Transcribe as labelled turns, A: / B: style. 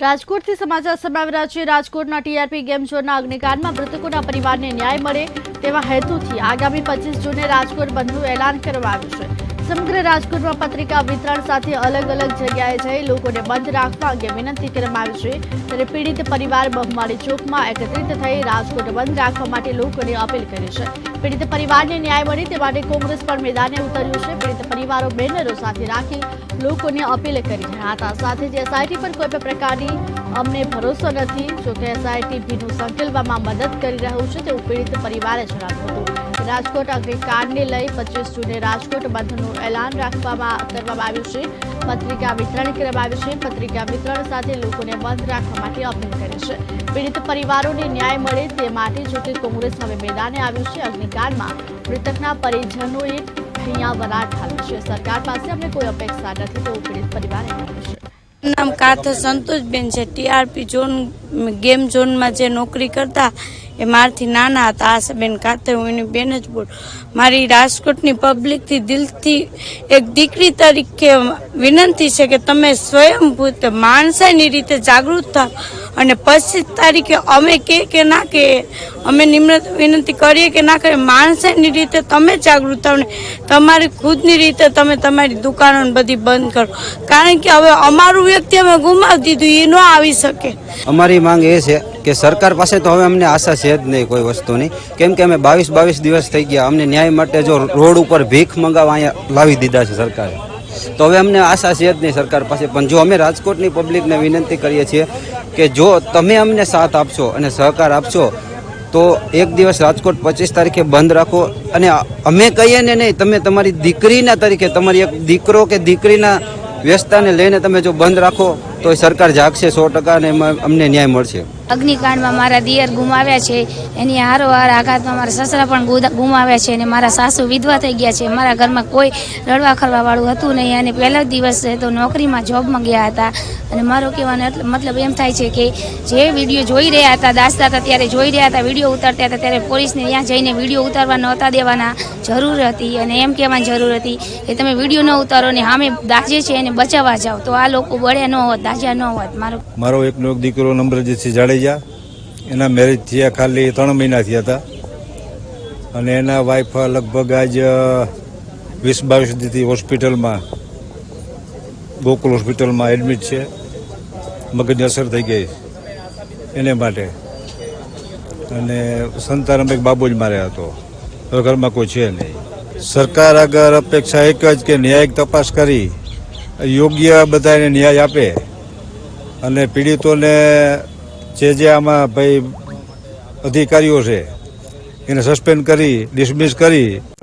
A: રાજકોટથી સમાચાર સમાવી રહ્યા છે રાજકોટના ટીઆરપી ગેમ ઝોનના અગ્નિકાંડમાં મૃતકોના પરિવારને ન્યાય મળે તેવા હેતુથી આગામી પચીસ જૂને રાજકોટ બંધનું એલાન કરવામાં આવ્યું છે. સમગ્ર રાજકોટમાં પત્રિકા વિતરણ સાથે અલગ અલગ જગ્યાએ જઈ લોકોને બંધ રાખવા અંગે વિનંતી કરવામાં આવી છે. ત્યારે પીડિત પરિવાર બહુમાળી ચોકમાં એકત્રિત થઈ રાજકોટ બંધ રાખવા માટે લોકોને અપીલ કરી છે. પીડિત પરિવારને ન્યાય મળે તે માટે કોંગ્રેસ પણ મેદાને ઉતર્યું છે. પીડિત પરિવારો બેનરો સાથે રાખી લોકોને અપીલ કરી રહ્યા હતા. સાથે જ એસઆઈટી પર કોઈ પણ પ્રકારની અમને ભરોસો નથી. જો કે એસઆઈટી ભીનું સંકેલવામાં મદદ કરી રહ્યું છે તેવું પીડિત પરિવારે જણાવ્યું હતું. રાજકોટ અગ્નિકાંડને લઈ પચીસ જૂને રાજકોટ બંધનું એલાન રાખવામાં કરવામાં આવ્યું છે. પત્રિકા વિતરણ કરવામાં આવ્યું છે. પત્રિકા વિતરણ સાથે લોકોને બંધ રાખવા માટે અપીલ કરી છે. પીડિત પરિવારોને ન્યાય મળે તે માટે જો કે કોંગ્રેસ હવે મેદાને આવ્યું છે. અગ્નિકાંડમાં મૃતકના પરિજનોએ અહીંયા વરાટ ઠાલવી છે. સરકાર પાસે અમને કોઈ અપેક્ષા નથી તેવું પીડિત પરિવારે કહ્યું છે.
B: નામ કાથર સંતોષબેન છે. ટીઆરપી ઝોન ગેમ ઝોનમાં જે નોકરી કરતા, એ મારથી નાના હતા. આશાબેન કાથર હું એની બેન જ બોલ. મારી રાજકોટની પબ્લિકથી દિલથી એક દીકરી તરીકે વિનંતી છે કે તમે સ્વયંભૂત માણસાઈની રીતે જાગૃત થાવ. અને પચીસ તારીખે અમે કે કે ના કે અમે નિમ્રત વિનંતી કરીએ કે ના કરીએ, માણસની રીતે તમે જાગૃત થાવ તમારી ખુદની રીતે તમે તમારી દુકાનો બધી બંધ કરો. કારણ કે હવે અમારું વ્યક્તિ અમે ગુમાવી દીધું એ ન આવી શકે.
C: અમારી માંગ એ છે કે સરકાર પાસે તો હવે અમને આશા છે જ નહીં કોઈ વસ્તુની. કેમ કે અમે બાવીસ બાવીસ દિવસ થઈ ગયા, અમને ન્યાય માટે જો રોડ ઉપર ભીખ મંગાવવા અહીંયા લાવી દીધા છે સરકારે. તો હવે અમને આશા છે જ નહીં સરકાર પાસે. પણ જો અમે રાજકોટની પબ્લિકને વિનંતી કરીએ છીએ કે જો તમે અમને સાથ આપશો અને સહકાર આપશો, તો એક દિવસ રાજકોટ પચીસ તારીખે બંધ રાખો. અને અમે કહીએ ને નહીં, તમે તમારી દીકરીના તરીકે, તમારી એક દીકરો કે દીકરીના વ્યસ્તતાને લઈને તમે જો બંધ રાખો તો સરકાર જાગશે સો ટકા અને અમને ન્યાય મળશે.
D: અગ્નિકાંડમાં મારા દિયર ગુમાવ્યા છે, એની હારોહાર આઘાતમાં મારા સસરા પણ ગુમાવ્યા છે અને મારા સાસુ વિધવા થઈ ગયા છે. મારા ઘરમાં કોઈ રડવા ખરવા વાળું હતું નહીં અને પહેલો દિવસ તો નોકરીમાં જોબમાં ગયા હતા. અને મારો કહેવાનો મતલબ એમ થાય છે કે જે વીડિયો જોઈ રહ્યા હતા દાસતા હતા ત્યારે જોઈ રહ્યા હતા, વીડિયો ઉતારતા હતા, ત્યારે પોલીસને ત્યાં જઈને વીડિયો ઉતારવા નહોતા દેવાના જરૂર હતી અને એમ કહેવાની જરૂર હતી કે તમે વીડિયો ન ઉતારો ને સામે દાજે છે એને બચાવવા જાઓ. તો આ લોકો બળ્યા ન હોત. દાજ્યા ન હોત મારો
E: મારો એકનો એક દીકરો નમ્રજીતસિંહ જાડેજા, એના મેરેજ થયા ખાલી ત્રણ મહિના થયા હતા. અને એના વાઈફ લગભગ આજ વીસ બાવીસ દીથી હોસ્પિટલમાં, ગોકુલ હોસ્પિટલમાં એડમિટ છે. મગજની અસર થઈ ગઈ એને માટે. અને સંતાનમ એક બાબુ જ મારે હતો. ઘરમાં કોઈ છે નહીં. સરકાર આગળ અપેક્ષા એક જ કે ન્યાયિક તપાસ કરી, યોગ્ય બધાને ન્યાય આપે. અને પીડિતોને જે જે આમાં ભાઈ અધિકારીઓ છે એને સસ્પેન્ડ કરી ડિસમિસ કરી.